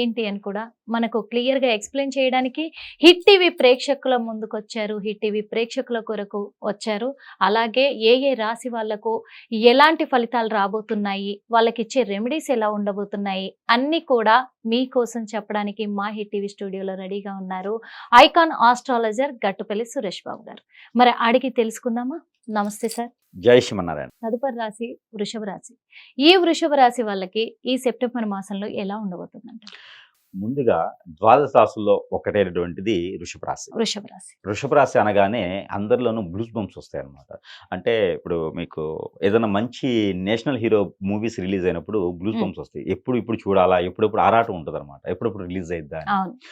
ఏంటి అని కూడా మనకు క్లియర్గా ఎక్స్ప్లెయిన్ చేయడానికి హిట్ టీవీ ప్రేక్షకుల ముందుకు వచ్చారు హిట్ టీవీ ప్రేక్షకుల కొరకు వచ్చారు. అలాగే ఏ ఏ రాశి వాళ్ళకు ఎలాంటి ఫలితాలు రాబోతున్నాయి? వాళ్ళకి ఇచ్చే రెమెడీస్ ఎలా ఉండబోతున్నాయి? అన్ని కూడా మీకోసం చెప్పడానికి మా హిట్ టీవీ స్టూడియోలో రెడీగా ఉన్నారు. ఐకాన్ ఆస్ట్రాలజర్ గట్టుపల్లి సురేష్ బాబు గారు. మరి అడిగి తెలుసుకుందామా? నమస్తే సార్. జై శ్రీమన్నారాయణ. తదుపరి రాశి వృషభ రాశి. ఈ వృషభ రాశి వాళ్ళకి ఈ సెప్టెంబర్ మాసంలో ఎలా ఉండబోతుందంట ముందుగా ద్వాదశ రాశుల్లో ఒకటైనటువంటిది వృషభ రాశి. వృషభ రాశి. వృషభ రాశి అనగానే అందరిలోనూ బ్లూస్ బంప్స్ వస్తాయి అనమాట అంటే ఇప్పుడు మీకు ఏదైనా మంచి నేషనల్ హీరో మూవీస్ రిలీజ్ అయినప్పుడు బ్లూస్. బంప్స్ వస్తాయి. ఎప్పుడు ఇప్పుడు చూడాలా ఎప్పుడెప్పుడు ఆరాటం ఉంటుంది అనమాట ఎప్పుడెప్పుడు రిలీజ్ అయిద్దా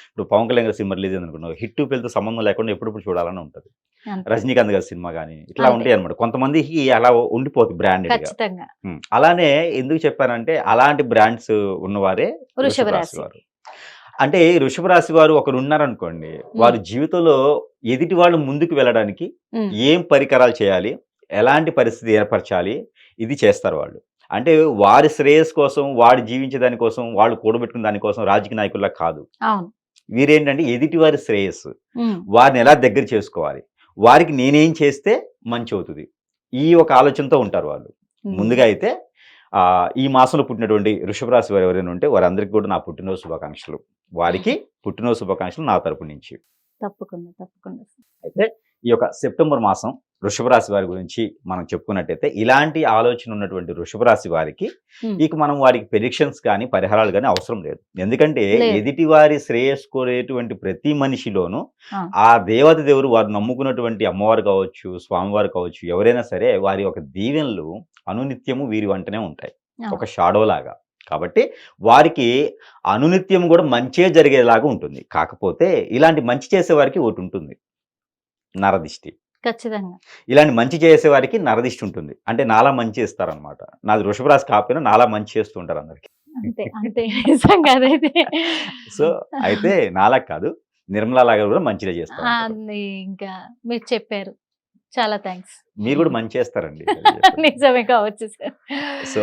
ఇప్పుడు పవన్ కళ్యాణ్ గారి సినిమా రిలీజ్ అయింది అనుకున్నావు హిట్ పేరుతో సంబంధం లేకుండా ఎప్పుడెప్పుడు చూడాలని ఉంటుంది. రజనీకాంత్ గారి సినిమా కానీ ఇట్లా. ఉంటాయి అనమాట కొంతమందికి అలా ఉండిపోతుంది బ్రాండెడ్గా. ఖచ్చితంగా. ఉమ్, అలానే ఎందుకు చెప్పానంటే అలాంటి బ్రాండ్స్ ఉన్నవారే వృషభ రాశి. వారు. అంటే ఈ వృషభ రాశి వారు ఒకరు ఉన్నారనుకోండి వారి జీవితంలో ఎదుటి వాళ్ళు ముందుకు వెళ్ళడానికి ఏం పరికరాలు చేయాలి ఎలాంటి పరిస్థితి ఏర్పరచాలి ఇది చేస్తారు వాళ్ళు. అంటే వారి శ్రేయస్ కోసం వాడు జీవించే దానికోసం వాళ్ళు కూడబెట్టుకున్న దానికోసం రాజకీయ నాయకుల్లా కాదు. వీరేంటంటే ఎదుటి వారి శ్రేయస్సు. వారిని ఎలా దగ్గర చేసుకోవాలి? వారికి నేనేం చేస్తే మంచి అవుతుంది? ఈ ఒక ఆలోచనతో ఉంటారు వాళ్ళు. ముందుగా అయితే ఈ మాసంలో పుట్టినటువంటి వృషభ రాశి వారు ఎవరైనా ఉంటే వారందరికీ కూడా నా పుట్టినరోజు శుభాకాంక్షలు వారికి పుట్టినరోజు శుభాకాంక్షలు నా తరపు నుంచి తప్పకుండా తప్పకుండా అయితే ఈ యొక్క సెప్టెంబర్ మాసం వృషభ రాశి వారి గురించి మనం చెప్పుకున్నట్టయితే ఇలాంటి ఆలోచన ఉన్నటువంటి వృషభ రాశి వారికి. ఇక మనం వారికి ప్రిడిక్షన్స్ కానీ పరిహారాలు కానీ అవసరం లేదు ఎందుకంటే. ఎదుటి వారి శ్రేయస్ కోరేటువంటి ప్రతి మనిషిలోనూ ఆ. ఆ దేవత దేవుడు వారు నమ్ముకున్నటువంటి అమ్మవారు కావచ్చు స్వామివారు కావచ్చు ఎవరైనా సరే వారి యొక్క దీవెనలు అనునిత్యము వీరి వెంటనే ఉంటాయి. ఒక షాడో లాగా. కాబట్టి వారికి అనునిత్యం కూడా మంచే జరిగేలాగా ఉంటుంది. కాకపోతే ఇలాంటి మంచి చేసే వారికి ఒకటి ఉంటుంది. నరదిష్టి. ఖచ్చితంగా. ఇలాంటి మంచి చేసే వారికి నరదిష్టి ఉంటుంది. అంటే నాలా మంచి చేస్తారనమాట నాది వృషభ రాశి కాకపోయినా నాలా మంచి చేస్తూ ఉంటారు అందరికి. సో అయితే నాలా కాదు. నిర్మలా లాగా కూడా మంచిగా చేస్తారు ఇంకా మీరు చెప్పారు. చాలా థ్యాంక్స్ మీరు కూడా మంచి చేస్తారండి నిజమే కావచ్చు సో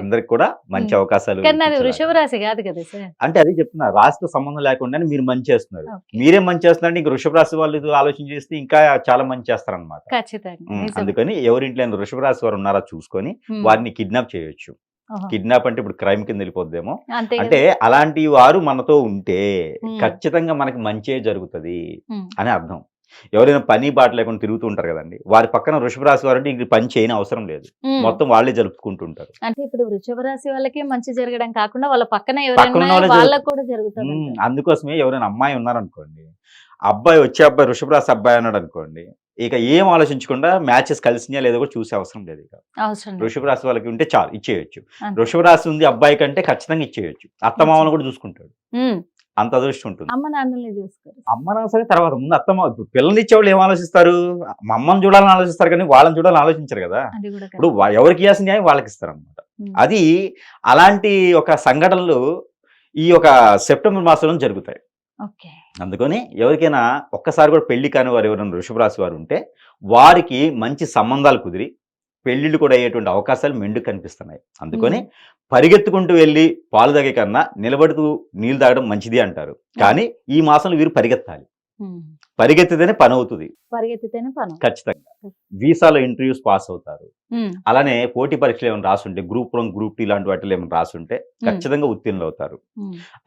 అందరికి కూడా మంచి. అవకాశాలు. వృషభ రాశి కాదు కదా సార్ అంటే అది చెప్తున్నా రాశితో సంబంధం లేకుండా మీరు మంచి చేస్తున్నారు. మీరే మంచి చేస్తున్నారంటే ఇంక వృషభ రాశి వాళ్ళు ఆలోచన చేస్తే ఇంకా చాలా మంచి చేస్తారనమాట ఖచ్చితంగా. అందుకని ఎవరింట్లో అయినా వృషభ రాశి వారు ఉన్నారా చూసుకొని. వారిని కిడ్నాప్ చేయొచ్చు. కిడ్నాప్ అంటే ఇప్పుడు క్రైమ్ కింద వెళ్ళిపోద్దేమో. అంటే అలాంటి వారు మనతో ఉంటే. ఖచ్చితంగా మనకి మంచే జరుగుతుంది. అని అర్థం ఎవరైనా పని బాట లేకుండా తిరుగుతూ ఉంటారు కదండి. వారి పక్కన వృషభ రాశి వారు అంటే ఇంక పని చేయని అవసరం లేదు. మొత్తం వాళ్ళే జరుపుకుంటూ ఉంటారు అంటే ఇప్పుడు వృషభ రాశి వాళ్ళకి మంచి జరగడం కాకుండా వాళ్ళ పక్కన అందుకోసమే ఎవరైనా అమ్మాయి ఉన్నారనుకోండి అబ్బాయి వచ్చే అబ్బాయి వృషభ రాశి అబ్బాయి అన్నాడు అనుకోండి ఇక ఏం ఆలోచించకుండా మ్యాచెస్ కలిసినాయా లేదో కూడా చూసే అవసరం లేదు ఇక. వృషభ రాశి వాళ్ళకి ఉంటే చాలు ఇచ్చేయచ్చు. వృషభ రాశి ఉంది అబ్బాయి కంటే ఖచ్చితంగా ఇచ్చేయచ్చు. అత్తమామను కూడా చూసుకుంటాడు. అంత అదృష్టం ఉంటుంది. అమ్మ నాన్నల్ని చూసుకోరు. అమ్మ నా సరే తర్వాత ముందు అత్తమ్మ ఇప్పుడు పిల్లల్ని ఇచ్చేవాళ్ళు ఏం ఆలోచిస్తారు? మా అమ్మని చూడాలని ఆలోచిస్తారు కానీ వాళ్ళని చూడాలని ఆలోచించరు కదా. ఇప్పుడు ఎవరికి ఇవ్వాల్సిన న్యాయం వాళ్ళకి ఇస్తారు అనమాట. అది అలాంటి ఒక సంఘటనలు ఈ యొక్క సెప్టెంబర్ మాసంలో జరుగుతాయి. అందుకని ఎవరికైనా ఒక్కసారి కూడా పెళ్ళి కాని వారు ఎవరైనా వృషభ రాశి వారు ఉంటే వారికి మంచి సంబంధాలు కుదిరి పెళ్ళిళ్ళు కూడా అయ్యేటువంటి అవకాశాలు మెండు కనిపిస్తున్నాయి. అందుకని పరిగెత్తుకుంటూ వెళ్ళి పాలు తాగే కన్నా నిలబడుతూ నీళ్ళు తాగడం మంచిది అంటారు. కానీ ఈ మాసంలో వీరు పరిగెత్తాలి. పరిగెత్తితేనే పని అవుతుంది పరిగెత్తితేనే పను. ఖచ్చితంగా. వీసాలో ఇంటర్వ్యూస్ పాస్ అవుతారు. అలానే పోటీ పరీక్షలు ఏమైనా రాసుంటే గ్రూప్ వన్ గ్రూప్ టూ ఇలాంటి వాటిలో ఏమైనా రాసుంటే ఖచ్చితంగా ఉత్తీర్ణులు అవుతారు.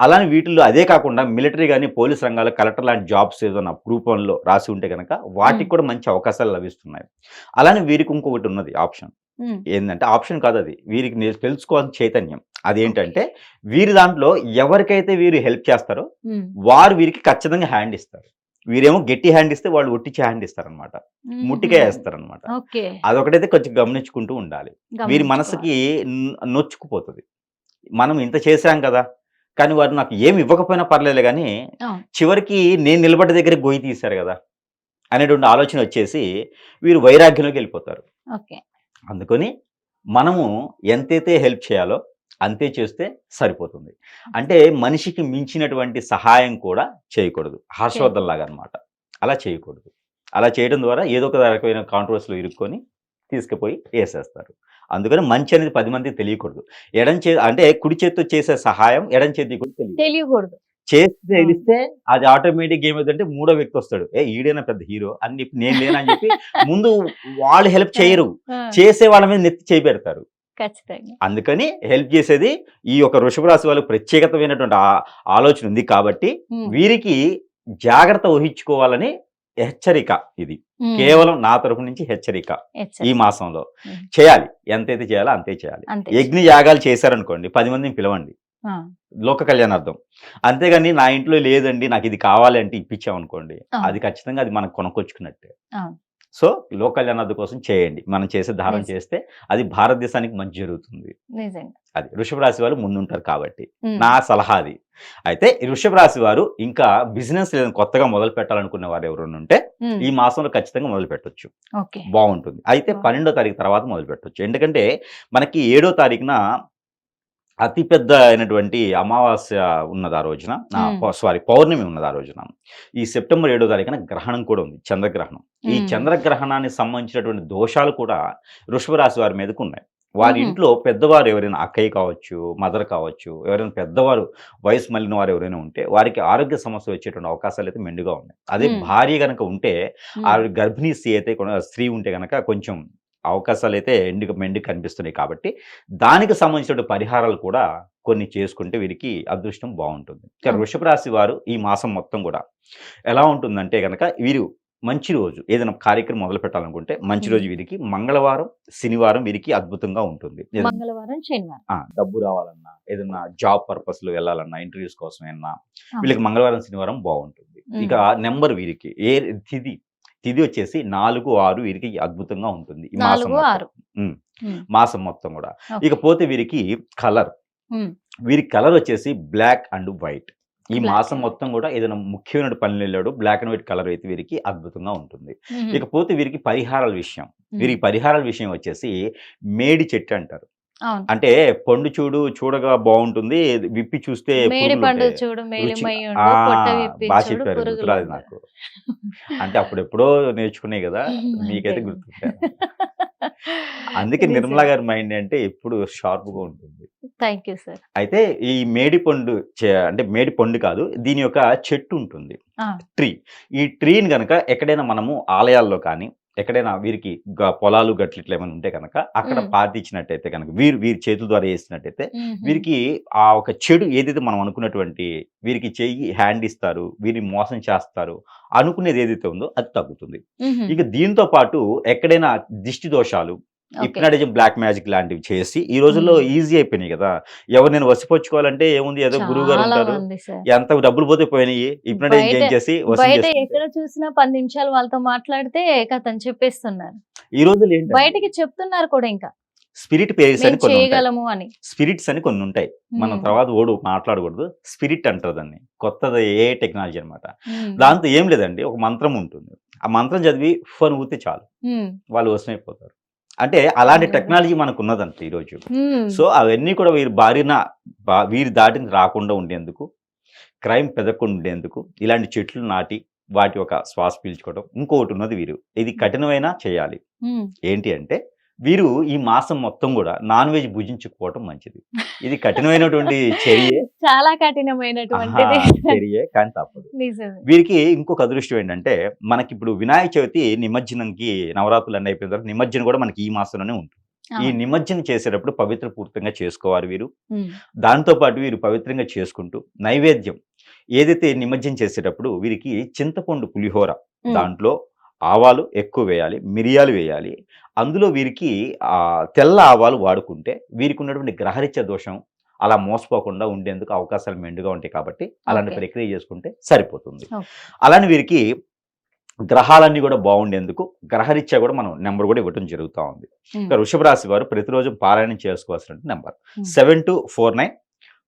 అలానే వీటిల్లో అదే కాకుండా మిలిటరీ కానీ పోలీస్ రంగాల్లో కలెక్టర్ లాంటి జాబ్స్ ఏదైనా గ్రూప్ వన్లో రాసి ఉంటే కనుక వాటికి కూడా మంచి అవకాశాలు లభిస్తున్నాయి. అలానే వీరికి ఇంకొకటి ఉన్నది ఆప్షన్. ఏంటంటే ఆప్షన్ కాదు అది. వీరికి నేను తెలుసుకోవాల్సిన చైతన్యం. అదేంటంటే వీరి దాంట్లో ఎవరికైతే వీరు హెల్ప్ చేస్తారో. వారు వీరికి ఖచ్చితంగా హ్యాండ్ ఇస్తారు. వీరేమో గట్టి హ్యాండ్ ఇస్తే వాళ్ళు ఒట్టించి హ్యాండ్ ఇస్తారనమాట ముట్టికాయ వేస్తారనమాట అదొకటైతే కొంచెం గమనించుకుంటూ ఉండాలి. వీరి. మనసుకి నొచ్చుకుపోతుంది. మనం ఇంత చేశాం కదా కానీ వారు నాకు ఏమి ఇవ్వకపోయినా పర్లేదు కానీ. చివరికి నేను నిలబడ్డ దగ్గర గొయ్యి తీశారు కదా అనేటువంటి ఆలోచన వచ్చేసి వీరు వైరాగ్యంలోకి వెళ్ళిపోతారు. అందుకని మనము ఎంతైతే హెల్ప్ చేయాలో అంతే చేస్తే సరిపోతుంది. అంటే మనిషికి మించినటువంటి సహాయం కూడా చేయకూడదు. హర్షవర్ధన్ లాగా అనమాట అలా చేయకూడదు. అలా చేయడం ద్వారా ఏదో ఒక రకమైన కాంట్రవర్సీలో ఇరుక్కొని తీసుకుపోయి వేసేస్తారు. అందుకని మంచి అనేది పది మందికి తెలియకూడదు. ఎడం చే అంటే కుడి చేతితో చేసే సహాయం ఎడం చేతి కూడా తెలియకూడదు. చేసి తెలిస్తే అది ఆటోమేటిక్ ఏమైందంటే మూడో వ్యక్తి వస్తాడు. ఏ ఈడైనా పెద్ద హీరో? అని చెప్పి నేను లేనని చెప్పి ముందు వాళ్ళు హెల్ప్ చేయరు. చేసే వాళ్ళ మీద నెత్తి చేయి పెడతారు. ఖచ్చితంగా. అందుకని హెల్ప్ చేసేది ఈ యొక్క వృషభ రాశి వాళ్ళకి ప్రత్యేకతమైనటువంటి ఆలోచన ఉంది కాబట్టి వీరికి జాగ్రత్త వహించుకోవాలని హెచ్చరిక ఇది. కేవలం నా తరపు నుంచి హెచ్చరిక. ఈ మాసంలో. చేయాలి. ఎంతైతే చేయాలో అంతే చేయాలి. యజ్ఞ యాగాలు చేశారనుకోండి పది మందిని పిలవండి. లోక కళ్యాణార్థం. అంతేగాని నా ఇంట్లో లేదండి నాకు ఇది కావాలి అంటే ఇప్పించామనుకోండి. అది ఖచ్చితంగా అది మనం కొనుక్కొచ్చుకున్నట్టే. సో లోక కళ్యాణార్థం కోసం చేయండి. మనం చేసే Yes. చేస్తే అది భారతదేశానికి మంచి జరుగుతుంది. అది వృషభ రాశి వాళ్ళు ముందుంటారు కాబట్టి. నా సలహా అది. అయితే ఈ వృషభ రాశి వారు ఇంకా బిజినెస్ ఏదైనా కొత్తగా మొదలు పెట్టాలనుకునే వారు ఎవరైనా ఉంటే ఈ మాసంలో ఖచ్చితంగా మొదలు పెట్టొచ్చు. బాగుంటుంది. అయితే. పన్నెండో తారీఖు తర్వాత మొదలు పెట్టొచ్చు. ఎందుకంటే మనకి ఏడో తారీఖున అతిపెద్ద అయినటువంటి అమావాస్య ఉన్నది ఆ రోజున. సారీ పౌర్ణమి ఉన్నది ఆ రోజున ఈ సెప్టెంబర్ ఏడో తారీఖున గ్రహణం కూడా ఉంది చంద్రగ్రహణం ఈ. చంద్రగ్రహణానికి సంబంధించినటువంటి దోషాలు కూడా వృషభ రాశి వారి మీదకు ఉన్నాయి వారి. ఇంట్లో పెద్దవారు ఎవరైనా అక్కయ్య కావచ్చు మదర్ కావచ్చు ఎవరైనా పెద్దవారు వయసు మళ్ళిన వారు ఎవరైనా ఉంటే వారికి ఆరోగ్య సమస్య వచ్చేటువంటి అవకాశాలు అయితే మెండుగా ఉన్నాయి అదే. భార్య గనక ఉంటే ఆవిడ గర్భిణీ స్త్రీ అయితే స్త్రీ ఉంటే కనుక కొంచెం అవకాశాలు అయితే ఎండుకు మెండుకు కనిపిస్తున్నాయి కాబట్టి దానికి సంబంధించిన పరిహారాలు కూడా కొన్ని చేసుకుంటే వీరికి అదృష్టం బాగుంటుంది ఇక. వృషభ రాశి వారు ఈ మాసం మొత్తం కూడా ఎలా ఉంటుందంటే కనుక వీరు మంచి రోజు ఏదైనా కార్యక్రమం మొదలు పెట్టాలనుకుంటే మంచి. రోజు వీరికి మంగళవారం శనివారం వీరికి అద్భుతంగా ఉంటుంది డబ్బు రావాలన్నా ఏదైనా జాబ్ పర్పస్లో వెళ్ళాలన్నా ఇంటర్వ్యూస్ కోసం ఏమన్నా ఆ. వీళ్ళకి మంగళవారం శనివారం బాగుంటుంది. ఇక నెంబర్ వీరికి ఏ తిది తిది వచ్చేసి నాలుగు ఆరు వీరికి అద్భుతంగా ఉంటుంది ఈ మాసం మాసం మొత్తం కూడా. ఇకపోతే వీరికి కలర్. వీరికి కలర్ వచ్చేసి బ్లాక్ అండ్ వైట్. ఈ మాసం మొత్తం కూడా ఏదైనా ముఖ్యమైన పని వెళ్ళాడు బ్లాక్ అండ్ వైట్ కలర్ అయితే వీరికి అద్భుతంగా ఉంటుంది. ఇకపోతే వీరికి పరిహారాల విషయం. వీరికి పరిహారాల విషయం వచ్చేసి మేడి చెట్టు అంటారు. అంటే పండు చూడు చూడగా బాగుంటుంది విప్పి చూస్తే పండు. చూడు బాగా చెప్పారు గుర్తురాదు. నాకు అంటే అప్పుడు ఎప్పుడో నేర్చుకునే కదా మీకైతే. గుర్తుంటారు అందుకే. నిర్మలా గారి మైండ్ అంటే ఎప్పుడు షార్ప్గా ఉంటుంది థ్యాంక్ యూ సార్ అయితే ఈ మేడి పండు అంటే మేడి పండు కాదు దీని యొక్క చెట్టు ఉంటుంది. ట్రీ ఈ ట్రీని గనక ఎక్కడైనా మనము ఆలయాల్లో కానీ ఎక్కడైనా వీరికి పొలాలు గట్లు ఇట్లా ఏమైనా ఉంటే కనుక అక్కడ. పాతిచ్చినట్టయితే కనుక వీరు వీరి చేతుల ద్వారా వేసినట్టయితే వీరికి ఆ ఒక చెడు ఏదైతే మనం అనుకున్నటువంటి వీరికి చెయ్యి హ్యాండ్ ఇస్తారు వీరిని మోసం చేస్తారు అనుకునేది ఏదైతే ఉందో అది తగ్గుతుంది. ఇక దీంతో పాటు ఎక్కడైనా దిష్టి దోషాలు హిప్నాటిజం బ్లాక్ మ్యాజిక్ లాంటివి చేసి ఈ రోజుల్లో. ఈజీ అయిపోయినాయి కదా. ఎవరు నేను వసిపుచ్చుకోవాలంటే ఏముంది? ఏదో గురువు గారు ఉంటారు. ఎంత డబ్బులు పోతే పోయినాయి. హిప్నాటిజం బయట చేసుకుంటే. ఎక్కడ చూసినా పది నిమిషాలు వాళ్ళతో మాట్లాడితే కథను చెప్పేస్తున్నారు. ఈ ఏంటి బయటికి చెప్తున్నారు కూడా ఇంకా. స్పిరిట్ పేరియస్ అని కొన్ని చేయగలము అని. స్పిరిట్స్ అని కొన్ని ఉంటాయి. మనం తర్వాత ఓడు మాట్లాడకూడదు. స్పిరిట్ అంటారు దాన్ని. కొత్తది ఏ టెక్నాలజీ అన్నమాట. ఉమ్, దాంతో ఏం లేదండి. ఒక మంత్రం ఉంటుంది. ఆ మంత్రం చదివి ఫోన్ ఊతే చాలు. వాళ్ళు వసమైపోతారు అంటే అలాంటి. టెక్నాలజీ మనకు ఉన్నదంట ఈరోజు. సో అవన్నీ కూడా వీరి బారిన వీరి దాటిని రాకుండా ఉండేందుకు క్రైమ్ పెదకుండా ఉండేందుకు ఇలాంటి చెట్లు నాటి వాటి ఒక శ్వాస పీల్చుకోవడం ఇంకొకటి ఉన్నది వీరు. ఇది కఠినమైన చేయాలి. ఏంటి అంటే వీరు ఈ మాసం మొత్తం కూడా నాన్ వెజ్ భుజించకపోవడం మంచిది. ఇది కఠినమైనటువంటి చర్యే. చాలా చర్యే కానీ తప్పదు. వీరికి ఇంకొక అదృష్టం ఏంటంటే మనకి ఇప్పుడు వినాయక చవితి నిమజ్జనంకి నవరాత్రులు అన్నీ అయిపోయిన తర్వాత నిమజ్జనం కూడా మనకి ఈ మాసంలోనే ఉంటుంది. ఈ. నిమజ్జనం చేసేటప్పుడు పవిత్ర పూర్తంగా చేసుకోవాలి వీరు. దాంతో పాటు వీరు పవిత్రంగా చేసుకుంటూ నైవేద్యం ఏదైతే నిమజ్జనం చేసేటప్పుడు వీరికి చింతపండు పులిహోర దాంట్లో ఆవాలు ఎక్కువ వేయాలి మిరియాలు వేయాలి అందులో వీరికి తెల్ల ఆవాలు వాడుకుంటే వీరికి ఉన్నటువంటి గ్రహరీత్య దోషం అలా మోసపోకుండా ఉండేందుకు అవకాశాలు మెండుగా ఉంటాయి కాబట్టి అలాంటి. ప్రక్రియ చేసుకుంటే సరిపోతుంది. అలానే వీరికి గ్రహాలన్నీ కూడా బాగుండేందుకు గ్రహరీత్యా కూడా మనం నెంబర్ కూడా ఇవ్వడం జరుగుతూ ఉంది ఇక వృషభ రాశి వారు ప్రతిరోజు పారాయణం చేసుకోవాల్సిన number. Seven two four nine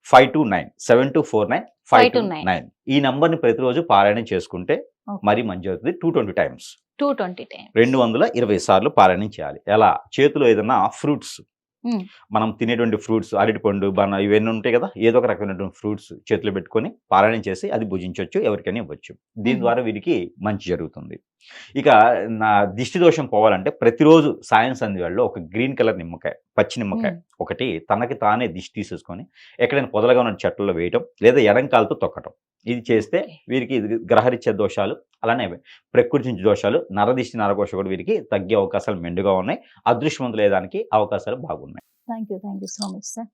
five two nine seven two four nine five two 529. Nine ఈ నంబర్ని ప్రతిరోజు పారాయణం చేసుకుంటే. మరీ మంచి అవుతుంది two twenty times two twenty రెండు వందల ఇరవై సార్లు పారాయణం చేయాలి ఎలా? చేతిలో ఏదైనా ఫ్రూట్స్. మనం తినేటువంటి ఫ్రూట్స్ అరటిపండు బన ఇవన్నీ ఉంటాయి కదా? ఏదో ఒక రకమైనటువంటి ఫ్రూట్స్ చేతిలో పెట్టుకొని పారాయణం చేసి అది భుజించవచ్చు ఎవరికైనా ఇవ్వచ్చు. దీని. ద్వారా వీరికి మంచి జరుగుతుంది. ఇక నా దిష్టి దోషం పోవాలంటే ప్రతిరోజు సాయం సంధ్య వేళలో ఒక గ్రీన్ కలర్ నిమ్మకాయ పచ్చి నిమ్మకాయ మ్మ్. ఒకటి తనకి తానే దిష్టి తీసేసుకొని ఎక్కడైనా పొదలుగా ఉన్న చెట్లలో వేయటం లేదా ఎడంకాలతో తొక్కటం. ఇది చేస్తే వీరికి ఇది గ్రహరీత్యా దోషాలు అలానే ప్రకృతి నుంచి దోషాలు నరదిష్టి నరకోశ కూడా వీరికి తగ్గే అవకాశాలు మెండుగా ఉన్నాయి. అదృష్టవంతులు లేదానికి అవకాశాలు బాగున్నాయి. Thank you thank you so much sir.